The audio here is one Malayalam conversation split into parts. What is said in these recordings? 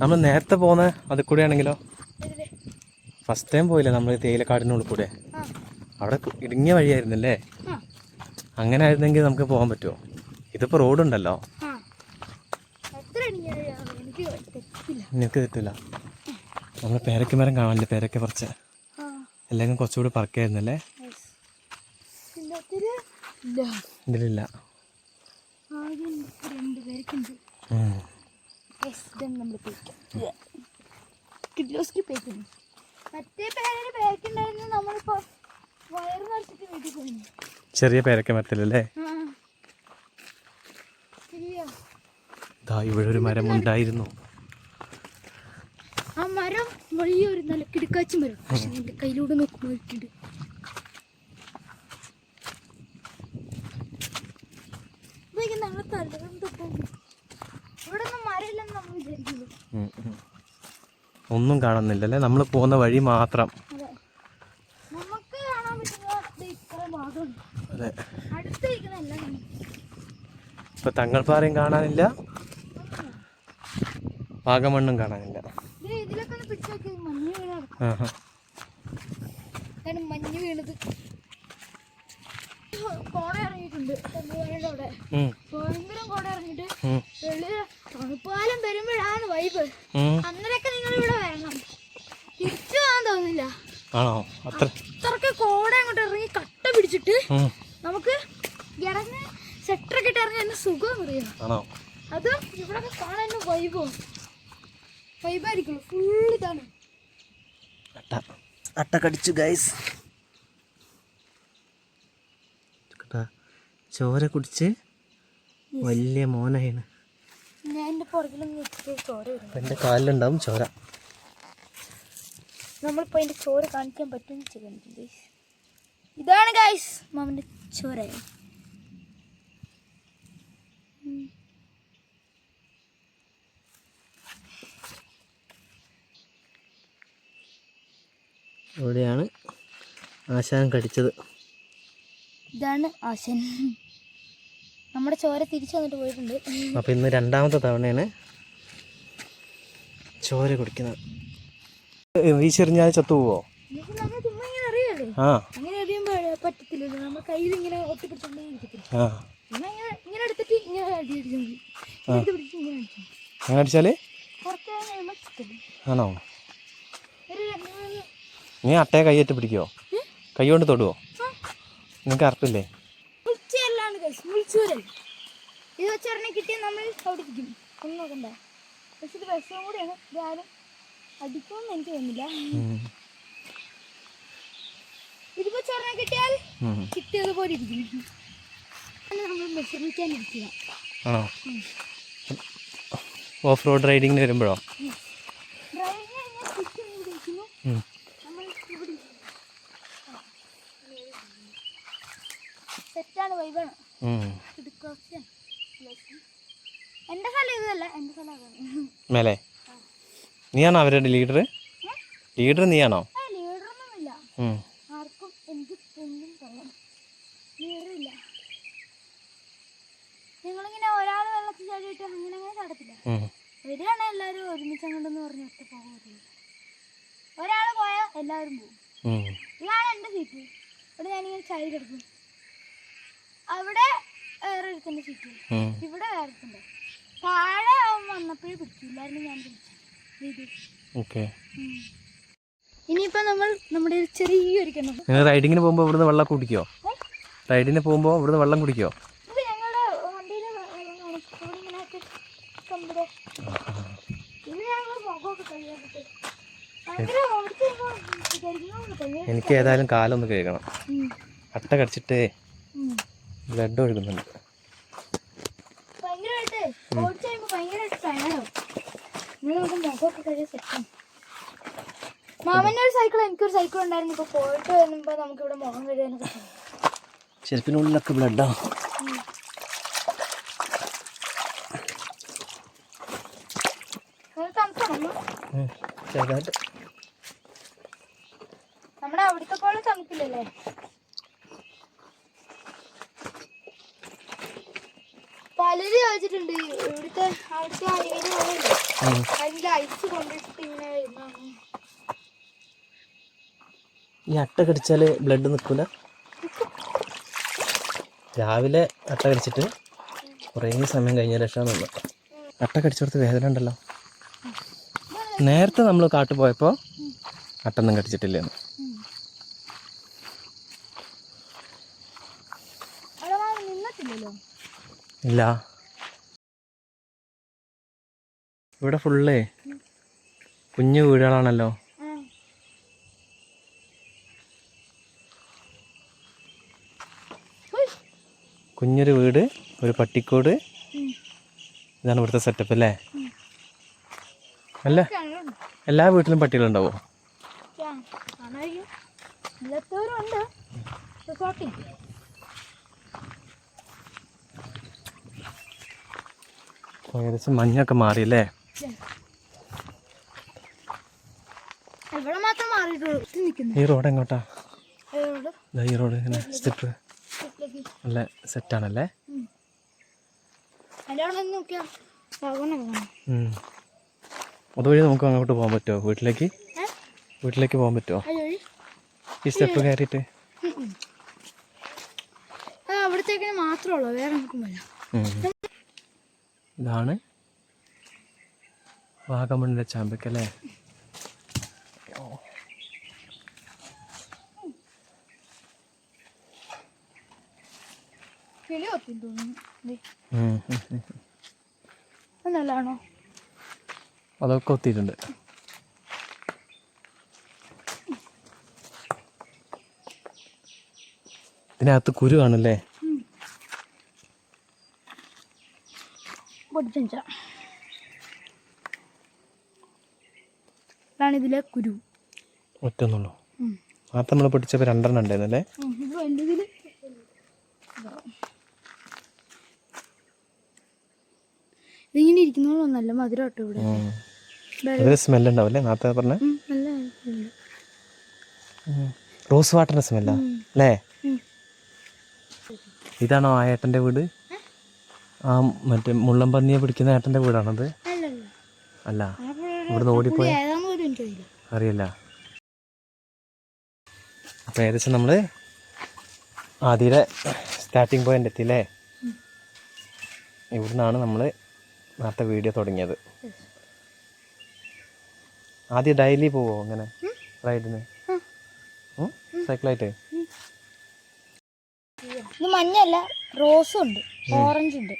നമ്മൾ നേരത്തെ പോന്ന അതിൽ കൂടെ ആണെങ്കിലോ ഫസ്റ്റ് ടൈം പോയില്ലേ നമ്മൾ തേയിലക്കാടിനുള്ളിൽ കൂടെ? അവിടെ ഇടുങ്ങിയ വഴിയായിരുന്നല്ലേ? അങ്ങനെ ആയിരുന്നെങ്കിൽ നമുക്ക് പോകാൻ പറ്റുമോ? ഇതിപ്പോ റോഡുണ്ടല്ലോ നിനക്ക് തെറ്റില്ല? നമ്മൾ പേരക്ക മരം കാണാനില്ല? പേരക്ക പറിച്ച്. അല്ലെങ്കിൽ കുറച്ചുകൂടി പറക്കായിരുന്നല്ലേ? ഇല്ല. ഇതിലില്ല. മറ്റേ വയറ് നിറച്ചിട്ട് വീട്ടിൽ പോയിരുന്നു. ചെറിയ പേരൊക്കെ മരത്തിലല്ലേ? ഇവിടെ ഒരു മരം ഉണ്ടായിരുന്നു. ആ മരം വലിയൊരു നല്ല കിടക്കാച്ചും വരും പക്ഷെ എന്റെ കയ്യിലൂടെ നോക്കുമ്പോൾ ഇരിക്കുന്നുണ്ട് ഇതൊക്കെ നമ്മളെ തലകം തൊട്ടാണ് ഇവിടെ ഒന്നും മരമില്ലെന്ന് നമ്മൾ വിചാരിക്കുന്നു കാണുന്നില്ല അല്ലേ ഒന്നും കാണുന്നില്ലല്ലേ? നമ്മൾ പോകുന്ന വഴി മാത്രം. അതെ. ഇപ്പൊ തങ്ങൾപ്പാറയും കാണാനില്ല. വാഗമണ്ണും കാണാനില്ല. ഒന്ന് മഞ്ഞ് മഞ്ഞ് വീണത്. കോട ഇറങ്ങിയിട്ടുണ്ട്. ഭയങ്കര കോട ഇറങ്ങിയിട്ട് ഉം, വെളിയിൽ തണുപ്പാലം വരുമ്പോഴാണ് വൈബ് ഉം. അന്നേരമൊക്കെ നിങ്ങൾ ഇവിടെ വരണം തിരിച്ചു പോകാൻ തോന്നില്ല ആണോ അത്ര അത്രയ്ക്ക് കോട അങ്ങോട്ട് ഇറങ്ങി കട്ട പിടിച്ചിട്ട് ഉം, നമുക്ക് ഇറങ്ങി സെറ്ററൊക്കെ ഇട്ട് ഇറങ്ങി എന്നെ സുഖം അറിയാം ആണോ അത് ഇവിടെ കാണാൻ വൈബോ. വൈബായിരിക്കും ഫുൾ ഇതാണ്. അട്ട. അട്ട കടിച്ചു ഗൈസ് ചോര കുടിച്ച് വലിയ മോനാണ് എന്റെ എന്റെ കാലിലുണ്ടാവും ചോര. നമ്മളിപ്പോൾ അതിന്റെ ചോര കാണിക്കാൻ പറ്റും ഇതാണ് ഗൈസ് മാമന്റെ ചോര. ഇവിടെയാണ് ആശാൻ കടിച്ചത്. ഇതാണ് ആശാൻ. നമ്മുടെ ചോര തിരിച്ചു വന്നിട്ട് പോയിട്ടുണ്ട്. അപ്പം ഇന്ന് രണ്ടാമത്തെ തവണയാണ് ചോര കുടിക്കുന്നത്. വീശെറിഞ്ഞാൽ ചത്തുപോവോ ആ. അങ്ങനെ അറിയുമ്പോൾ പറ്റത്തില്ലല്ലോ. നമ്മൾ കയ്യിൽ ഇങ്ങനെ ഇങ്ങനെ എടുത്തിട്ട് അടിച്ചാൽ മതി ഇങ്ങനെ എടുത്ത് പിടിച്ച് ഇങ്ങനെ അടിച്ചാൽ മതി അങ്ങനെ അടിച്ചാൽ കുറച്ച് നേരം കഴിയുമ്പോൾ ചിക്കൻ ആണോ ഒരു രണ്ട് മൂന്ന് നീ അട്ടയെ കൈയേറ്റ് പിടിക്കോ? കൈ കൊണ്ട് തൊടുവോ? നിങ്ങൾക്ക് നിനക്ക് അർപ്പില്ലേ മുൾച്ചയല്ലാണ് guys, മുൾച്ചൂരൽ ഇത് വെച്ചൊരെണ്ണം കിട്ടിയാൽ നമ്മൾ അവിടെ ഇരിക്കും. ഒന്നും നോക്കണ്ട. പക്ഷെ ഇത് വിഷവും കൂടിയാണ് ഇത് ആരും അടിക്കുമെന്ന് എനിക്ക് തോന്നുന്നില്ല. ഇതിപ്പോ കിട്ടിയാൽ കിട്ടിയത് കിട്ടിയതുപോലെ ഇരിക്കും. നമ്മൾ വിഷമിക്കാൻ ഇരിക്കുക ആണോ? ഓഫ് റോഡ് റൈഡിങ്ങിന് വരുമ്പോഴോ ഡ്രൈവിംഗ് കഴിഞ്ഞാൽ ചുറ്റും ഇവിടെ ഇരിക്കുന്നു ഉം. നമ്മൾ ഇവിടെ സെറ്റാണ് വൈബാണ് ഉം. ഇടുക്കാച്ചാണ് എന്റെ സ്ഥലം ഇതല്ല എന്റെ സ്ഥലം അതാണ് മേലെ നീയാണോ അവരുടെ ലീഡർ ലീഡർ നീയാണോ? ഒരാൾ നിങ്ങളിങ്ങനെ ഒരാൾ വെള്ളത്തിൽ ചാടിയിട്ട് അങ്ങനെ അങ്ങനെ ചാടത്തില്ല. ഉം. എല്ലാവരും ഒരുമിച്ച് അങ്ങോട്ടെന്ന് പറഞ്ഞ് ഒറ്റ പോകും ഒരാൾ പോയാൽ എല്ലാവരും പോകും. ഇതാണ് എന്റെ സീറ്റ് ഇവിടെ ഞാനിങ്ങനെ ചാടി കിടക്കും. അവിടെ സീറ്റ് ഇവിടെ താഴെ അവൻ വന്നപ്പോഴേ ഞാൻ പിടിച്ചു ഓക്കെ. ഇനിയിപ്പോൾ നമ്മൾ നമ്മുടെ ചെറിയൊരു കിണർ. നിങ്ങൾ റൈഡിങ്ങിന് പോകുമ്പോൾ ഇവിടുന്ന് വെള്ളം കുടിക്കോ? റൈഡിന് പോകുമ്പോൾ ഇവിടുന്ന് വെള്ളം കുടിക്കോ? എനിക്ക് ഏതായാലും കാലൊന്ന് കഴുകണം. അട്ട കടിച്ചിട്ടേ ബ്ലഡ് ഒഴുകുന്നുണ്ട്. ഒരു സൈക്കിൾ എനിക്കൊരു സൈക്കിൾ ഉണ്ടായിരുന്നു. ഇപ്പൊ പോയിട്ട് വരുമ്പോ നമുക്ക് ഇവിടെ മുഖം കഴിയാനൊക്കെ ചെരുപ്പിനുള്ളിലൊക്കെ ബ്ലഡാ ചെറുതായിട്ട്. നമ്മുടെ അവിടുത്തെ പോലെ തണുപ്പില്ലല്ലേ? പലരും ചോദിച്ചിട്ടുണ്ട് ഇവിടുത്തെ അവിടുത്തെ അരിയുടെ കൊണ്ടിട്ടിങ്ങനെ ഈ അട്ട കടിച്ചാൽ ബ്ലഡ് നിക്കൂല. രാവിലെ അട്ട കടിച്ചിട്ട് കുറേ സമയം കഴിഞ്ഞ ശേഷമാണ് നിന്ന്. അട്ട കടിച്ചെടുത്ത് വേദന ഉണ്ടല്ലോ. നേരത്തെ നമ്മൾ കാട്ടു പോയപ്പോൾ അട്ടൊന്നും കടിച്ചിട്ടില്ലെന്ന്. ഇല്ല. ഇവിടെ ഫുള്ളേ കുഞ്ഞു വീടുകളാണല്ലോ. കുഞ്ഞൊരു വീട് ഒരു പട്ടിക്കോട്. ഇതാണ് ഇവിടുത്തെ സെറ്റപ്പ് അല്ലേ? അല്ല? എല്ലാ വീട്ടിലും പട്ടികളുണ്ടാവോ ഏകദേശം മഞ്ഞൊക്കെ മാറിയല്ലേ ഇവിടെ മാത്രം മാറിയിട്ടുള്ളൂ? ഇത് നിൽക്കുന്നത് ഈ റോഡ് എങ്ങോട്ടാ? ഈ റോഡ് ഇങ്ങനെ സ്റ്റെപ്പ് നല്ല സെറ്റാണല്ലേ. അതുവഴി നമുക്ക് അങ്ങോട്ട് പോകാൻ പറ്റുമോ? വീട്ടിലേക്ക്? വീട്ടിലേക്ക് പോകാൻ പറ്റുമോ? ഈ സ്റ്റെപ്പ് കയറിയിട്ട്? വേറെ നമുക്കും ഇതാണ് വാഗമണ്ണിലെ ചാമ്പക്കല്ലേ കിളി കൊത്തിന്ന് തോന്നുന്നു ദേ, ഉം, ഉം, ഉം. അത് നല്ലതാണോ? അതൊക്കെ ഒത്തിയിട്ടുണ്ട് ഇതിനകത്ത് കുരു കാണല്ലേ പൊടിച്ചഞ്ച. ഇതാണ് ഇതിലെ കുരു. ഒറ്റൊന്നുള്ളൂ. നേരത്തെ നമ്മൾ പൊട്ടിച്ചപ്പോൾ രണ്ടെണ്ണം ഉണ്ടായിരുന്നല്ലേ ഉം, ഇത് വലുതിൽ ഇതിങ്ങനെ ഇരിക്കുന്നോളൂ നല്ല മധുരം കേട്ടോ ഇവിടെ നേരത്തെ പറഞ്ഞ? ഉണ്ട്. റോസ് വാട്ടറിന്റെ സ്മെല്ലാ? അല്ലേ. ഇതാണോ ആ ഏട്ടന്റെ വീട്? ആ മറ്റേ മുള്ളംപന്നിയെ പിടിക്കുന്ന ഏട്ടന്റെ വീടാണത്? അല്ല. ഇവിടുന്ന് ഓടിപ്പോയ. അറിയില്ല. അപ്പം ഏകദേശം നമ്മൾ ആദ്യയുടെ സ്റ്റാർട്ടിങ് പോയിന്റ് എത്തിയില്ലേ? ഇവിടുന്നാണ് നമ്മൾ നേരത്തെ വീഡിയോ തുടങ്ങിയത്. ആദ്യം ഡെയിലി പോവോ അങ്ങനെ? റൈഡിന്. സൈക്കിളായിട്ട്? ഇത് മഞ്ഞല്ല റോസും ഉണ്ട് ഓറഞ്ച് ഉണ്ട്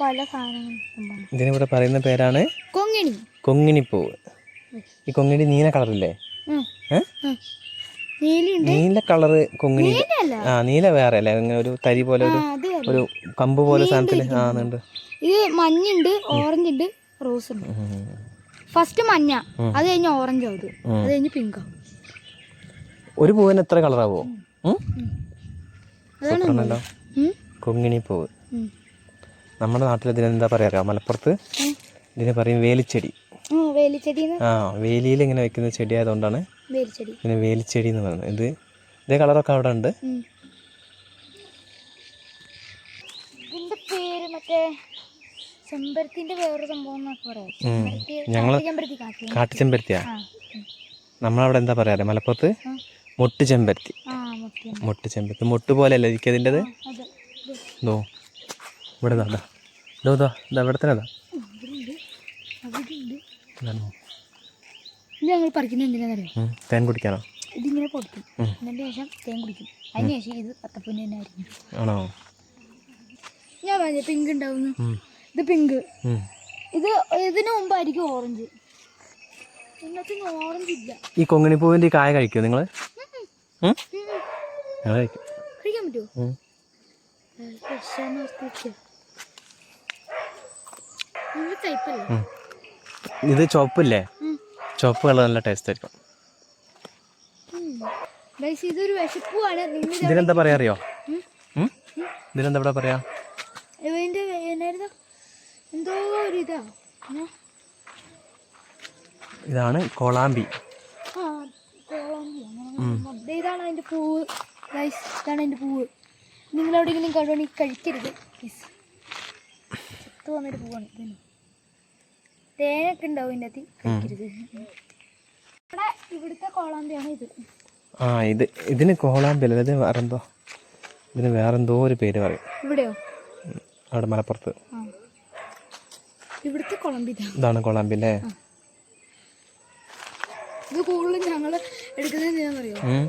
പല സാധനങ്ങളും. ഇതിനിവിടെ പറയുന്ന പേരാണ് കൊങ്ങിണി. കൊങ്ങിണിപ്പൂവ് ഈ കൊങ്ങിണി നീല കളറില്ലേ? നീല കളറ് കൊങ്ങിണി. ആ നീല വേറെ അല്ലേ ഇങ്ങനെ ഒരു തരി പോലെ ഒരു. ഒരു കമ്പ് പോലെ സാധനത്തിൽ ആ ഉണ്ട്. ഇത് മഞ്ഞുണ്ട് ഓറഞ്ച് ഉണ്ട് റോസ് ഉണ്ട് ഫസ്റ്റ് മഞ്ഞ അത് കഴിഞ്ഞ് ഓറഞ്ച് ആവും ഇത്. അത് കഴിഞ്ഞ് പിങ്ക്. ആവും ഒരു പൂവിന് എത്ര കളറാവോ? അതാണ് സൂപ്പറാണല്ലോ ഉം, കൊങ്ങിണി പൂവ്. ഉം. നമ്മുടെ നാട്ടിൽ ഇതിനെന്താ പറയാ മലപ്പുറത്ത് ഇതിനെ പറയും വേലിച്ചെടി. ആ, ആ വേലിയിൽ ഇങ്ങനെ വെക്കുന്ന ചെടി ആയതുകൊണ്ടാണ് വേലിച്ചെടി. ഇതിന് വേലിച്ചെടി എന്ന് പറയുന്നത്. ഇത് ഇതേ കളറൊക്കെ അവിടെ ഉണ്ട്. ഉം. ഇതിന്റെ പേര് മറ്റേ ചെമ്പരത്തിന്റെ വേറൊരു സംഭവം എന്നൊക്കെ പറയാം. ചെമ്പരത്തി ഞങ്ങൾ ചെമ്പരത്തി കാട്ടി കാട്ടുചെമ്പരത്തിയാ. നമ്മളവിടെ എന്താ പറയാറ്? മലപ്പുറത്ത്. മൊട്ട് ചെമ്പരത്തി. മുട്ടി ചെമ്പരത്തി. മൊട്ട് പോലെയല്ല ഇരിക്കും അതിന്റെത് അത്. ഇത്. ഇവിടെ ഇതാ ഇതാ. ഇതോ ഇവിടെ തന്നെ ഇതാ ഞങ്ങൾ പറിക്കുന്നത് എന്തിനാണെന്നറിയാം. തേൻ കുടിക്കാനോ? ഇതിങ്ങനെ പൊടിക്കും. അതിന്റെ ശേഷം തേൻ കുടിക്കും. അതിന് ശേഷം ഇത് അത്തപ്പൂന് തന്നെ ആയിരിക്കും ആണോ? ഞാൻ പിങ്ക് ഉണ്ടാവുന്നു. ഇത് പിങ്ക് ഇത് ഇതിനു മുമ്പായിരിക്കും ഓറഞ്ച് ഓറഞ്ച് ഇല്ല. ഈ കൊങ്ങിണി പൂവിന്റെ കായ കഴിക്കോ. നിങ്ങൾ കഴിക്കാൻ പറ്റുമോ. ഇത് ചുവപ്പില്ലേ? ചോപ്പ് ചുവപ്പ് കളർ നല്ല ടേസ്റ്റ് ആയിരിക്കും. ഇതിനെന്താ പറയാ അറിയോ? ഇതിനെന്താ പറയാ ഇതിന്റെ എന്നായിരുന്നു എന്തോ ഒരു ഇതാ എന്നാ? ഇതാണ് കോളാമ്പി. കോളാമ്പി. ഇതാണ് അതിന്റെ പൂവ്. ഗൈസ് ഇതാണ് അതിന്റെ പൂവ്. കഴിവണമെങ്കിൽ കഴിക്കരുത്. പോവാണ് ഇതിന് തേനൊക്കെ ഉണ്ടാവും ഇതിന്റെ അകത്ത്. കഴിക്കരുത്. ഇവിടെ ഇവിടുത്തെ കോളാമ്പിയാണ് ഇത്. ആ ഇത് ഇതിന് കോളാമ്പല്ല ഇത് വേറെന്തോ? ഇതിന് വേറെന്തോ ഒരു പേര് പറയും. ഇവിടെയോ? അവിടെ മലപ്പുറത്ത്. ഇവിടുത്തെ കുളമ്പി ഇതാണ് കോളാമ്പി അല്ലേ? ഇത് കൂടുതലും ഞങ്ങൾ എടുക്കുന്നത് ഉം.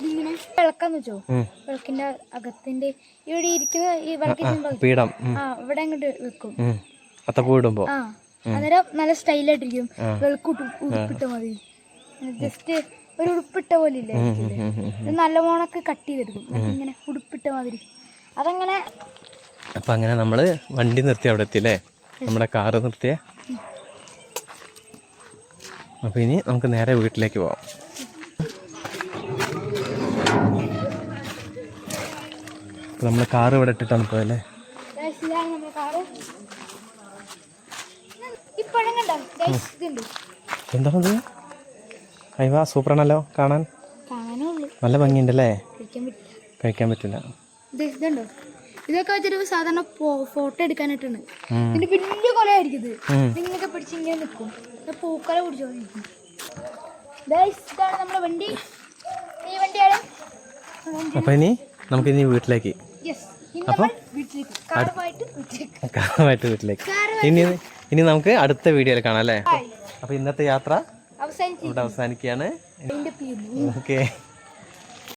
ഇതിങ്ങനെ വിളക്കാന്ന് വെച്ചോ? വിളക്കിന്റെ അകത്തിന്റെ ഇവിടെ ഇരിക്കുന്ന ഈ വിളക്കിന്റെ ആ ഇവിടെ അങ്ങോട്ട് വെക്കും. അത്തപ്പൂ ഇടുമ്പോ. ആ അന്നേരം നല്ല സ്റ്റൈലായിട്ടിരിക്കും വെളുക്കൂട്ട് ഉടുപ്പിട്ട മതി ജസ്റ്റ് ഒരു ഉടുപ്പിട്ട പോലെ ഇല്ലേ? നല്ല മോണൊക്കെ കട്ട് ചെയ്തെടുക്കും ഇങ്ങനെ ഉടുപ്പിട്ട മാതിരി. അതങ്ങനെ അപ്പൊ അങ്ങനെ നമ്മൾ വണ്ടി നിർത്തി അവിടെ എത്തിയല്ലേ നമ്മുടെ കാറ് നിർത്തിയേ. അപ്പൊ ഇനി നമുക്ക് നേരെ വീട്ടിലേക്ക് പോവാം. നമ്മൾ കാർ കാറ് ഇവിടെ ഇട്ടിട്ടാണ് പോയല്ലേ? എന്താണത് അയ്യ സൂപ്പറാണല്ലോ കാണാൻ. നല്ല ഭംഗിയുണ്ടല്ലേ? കഴിക്കാൻ പറ്റില്ല. ഇതൊക്കെ വെച്ചിട്ട് സാധാരണ ഫോട്ടോ എടുക്കാനായിട്ടാണ്. വലിയ കൊലയായിരിക്കും പിടിച്ച് ഇങ്ങനെ നിൽക്കും ഇത് പൂക്കല പിടിച്ചോണ്ടിരിക്കും ഇതാണ് നമ്മുടെ വണ്ടി. ഈ വണ്ടിയാണ് അപ്പൊ ഇനി നമുക്ക് ഇനി വീട്ടിലേക്ക്. കാറുമായിട്ട് വീട്ടിലേക്ക്. ഇനി ഇനി നമുക്ക് അടുത്ത വീഡിയോയിൽ കാണാം അല്ലേ? അപ്പൊ ഇന്നത്തെ യാത്ര അവസാനിക്കുകയാണ്. ഓക്കെ